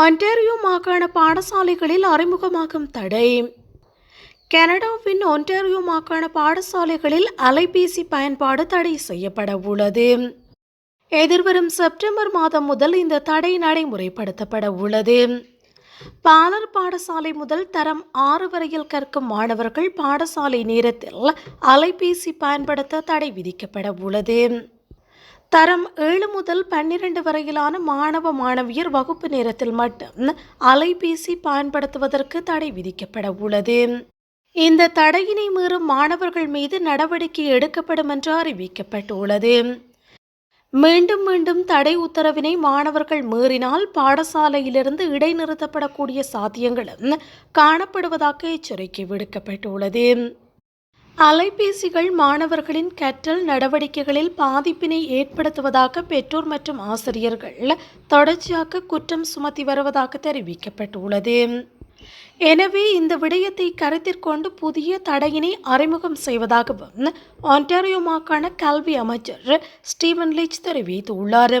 Ontario மாகாண பாடசாலைகளில் அறிமுகமாகும் தடை. கனடாவின் ஒன்டாரியோ மாகாண பாடசாலைகளில் அலைபேசி பயன்பாடு தடை செய்யப்பட உள்ளது. எதிர்வரும் செப்டம்பர் மாதம் முதல் இந்த தடை நடைமுறைப்படுத்தப்பட உள்ளது. பாலர் பாடசாலை முதல் தரம் ஆறு வரையில் கற்கும் மாணவர்கள் பாடசாலை நேரத்தில் அலைபேசி பயன்படுத்த தடை விதிக்கப்பட உள்ளது. தரம் ஏழு முதல் பன்னிரண்டு வரையிலான மாணவ மாணவியர் வகுப்பு நேரத்தில் மட்டும் அலைபேசி பயன்படுத்துவதற்கு தடை விதிக்கப்பட உள்ளது. இந்த தடையினை மீறும் மாணவர்கள் மீது நடவடிக்கை எடுக்கப்படும் என்று அறிவிக்கப்பட்டுள்ளது. மீண்டும் மீண்டும் தடை உத்தரவினை மாணவர்கள் மீறினால் பாடசாலையிலிருந்து இடைநிறுத்தப்படக்கூடிய சாத்தியங்களும் காணப்படுவதாக எச்சரிக்கை விடுக்கப்பட்டுள்ளது. அலைபேசிகள் மாணவர்களின் கற்றல் நடவடிக்கைகளில் பாதிப்பினை ஏற்படுத்துவதாக பெற்றோர் மற்றும் ஆசிரியர்கள் தொடர்ச்சியாக குற்றம் சுமத்தி வருவதாக தெரிவிக்கப்பட்டுள்ளது. எனவே இந்த விடயத்தை கருத்திற்கொண்டு புதிய தடையினை அறிமுகம் செய்வதாகவும் ஆன்டாரியோ கல்வி அமைச்சர் ஸ்டீவன் லிச் தெரிவித்துள்ளார்.